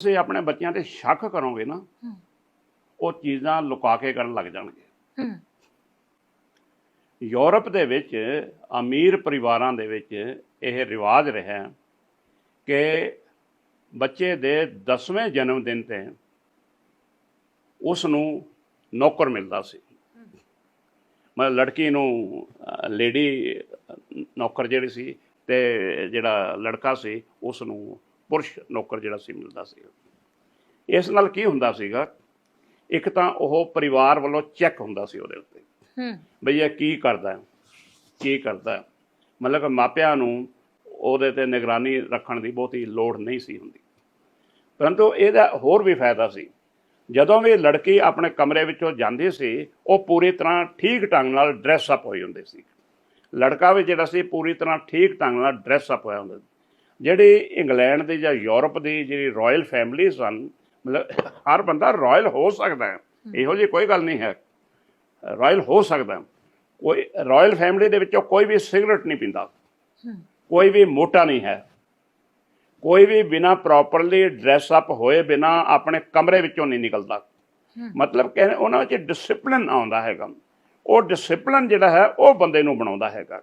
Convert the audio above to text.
ਤੁਸੀਂ ਆਪਣੇ ਬੱਚਿਆਂ ਤੇ ਸ਼ੱਕ ਕਰੋਗੇ ਨਾ। ਉਹ ਚੀਜ਼ਾਂ ਲੁਕਾ ਕੇ ਕਰਨ ਲੱਗ ਜਾਣਗੇ। ਯੂਰਪ ਦੇ ਵਿੱਚ ਅਮੀਰ ਪਰਿਵਾਰਾਂ ਦੇ ਵਿੱਚ ਇਹ ਰਿਵਾਜ ਰਿਹਾ ਕਿ ਬੱਚੇ ਦੇ 10ਵੇਂ ਜਨਮ ਦਿਨ ਤੇ ਉਸ ਨੂੰ ਨੌਕਰ ਮਿਲਦਾ ਸੀ। ਮਤਲਬ ਲੜਕੀ ਨੂੰ ਲੇਡੀ ਨੌਕਰ ਜਿਹੜੀ ਸੀ ਤੇ ਜਿਹੜਾ ਲੜਕਾ ਸੀ ਉਸ ਨੂੰ ਪੁਰਸ਼ ਨੌਕਰ ਜਿਹੜਾ ਸੀ ਮਿਲਦਾ ਸੀ। ਇਸ ਨਾਲ ਕੀ ਹੁੰਦਾ ਸੀਗਾ ਇੱਕ ਤਾਂ ਉਹ ਪਰਿਵਾਰ ਵੱਲੋਂ ਚੈੱਕ ਹੁੰਦਾ ਸੀ ਉਹਦੇ ਉੱਤੇ। ਹੂੰ। ਬਈ ਇਹ ਕੀ ਕਰਦਾ ਹੈ ਕੀ ਕਰਦਾ। ਹੈ ਮਤਲਬ ਕਿ ਮਾਪਿਆਂ ਨੂੰ ਉਹਦੇ ਤੇ ਨਿਗਰਾਨੀ ਰੱਖਣ ਦੀ ਬਹੁਤੀ ਲੋੜ ਨਹੀਂ ਸੀ ਹੁੰਦੀ। ਪਰੰਤੂ ਇਹਦਾ ਹੋਰ ਵੀ ਫਾਇਦਾ ਸੀ ਜਦੋਂ ਵੀ ਲੜਕੀ ਆਪਣੇ ਕਮਰੇ ਵਿੱਚੋਂ ਜਾਂਦੀ ਸੀ ਉਹ ਪੂਰੀ ਤਰ੍ਹਾਂ ਠੀਕ ਢੰਗ ਨਾਲ ਡਰੈਸ ਅਪ ਹੋਈ ਹੁੰਦੀ ਸੀ। ਲੜਕਾ ਵੀ ਜਿਹੜਾ ਸੀ ਪੂਰੀ ਤਰ੍ਹਾਂ ਠੀਕ ਢੰਗ ਨਾਲ ਡਰੈਸ ਅਪ ਹੋਇਆ ਹੁੰਦਾ ਸੀ। ਜਿਹੜੀ ਇੰਗਲੈਂਡ ਦੀ ਜਾਂ ਯੂਰਪ ਦੀ ਜਿਹੜੀ ਰਾਇਲ ਫੈਮਿਲੀ ਸਨ ਮਤਲਬ ਹਰ ਬੰਦਾ ਰਾਇਲ ਹੋ ਸਕਦਾ ਹੈ। ਇਹੋ ਜਿਹੀ ਕੋਈ ਗੱਲ ਨਹੀਂ ਹੈ। ਰਾਇਲ ਹੋ ਸਕਦਾ। ਕੋਈ ਰਾਇਲ ਫੈਮਿਲੀ ਦੇ ਵਿੱਚੋਂ ਕੋਈ ਵੀ ਸਿਗਰਟ ਨਹੀਂ ਪੀਂਦਾ। ਕੋਈ ਵੀ ਮੋਟਾ ਨਹੀਂ ਹੈ। ਕੋਈ ਵੀ ਬਿਨਾ ਪ੍ਰੋਪਰਲੀ ਡਰੈਸ ਅਪ ਹੋਏ ਬਿਨਾ ਆਪਣੇ ਕਮਰੇ ਵਿੱਚੋਂ ਨਹੀਂ ਨਿਕਲਦਾ। ਮਤਲਬ ਕਿ ਉਹਨਾਂ ਵਿੱਚ ਡਿਸਪਲਿਨ ਆਉਂਦਾ ਹੈਗਾ। ਉਹ ਡਿਸਪਲਿਨ ਜਿਹੜਾ ਹੈ ਉਹ ਬੰਦੇ ਨੂੰ ਬਣਾਉਂਦਾ ਹੈਗਾ।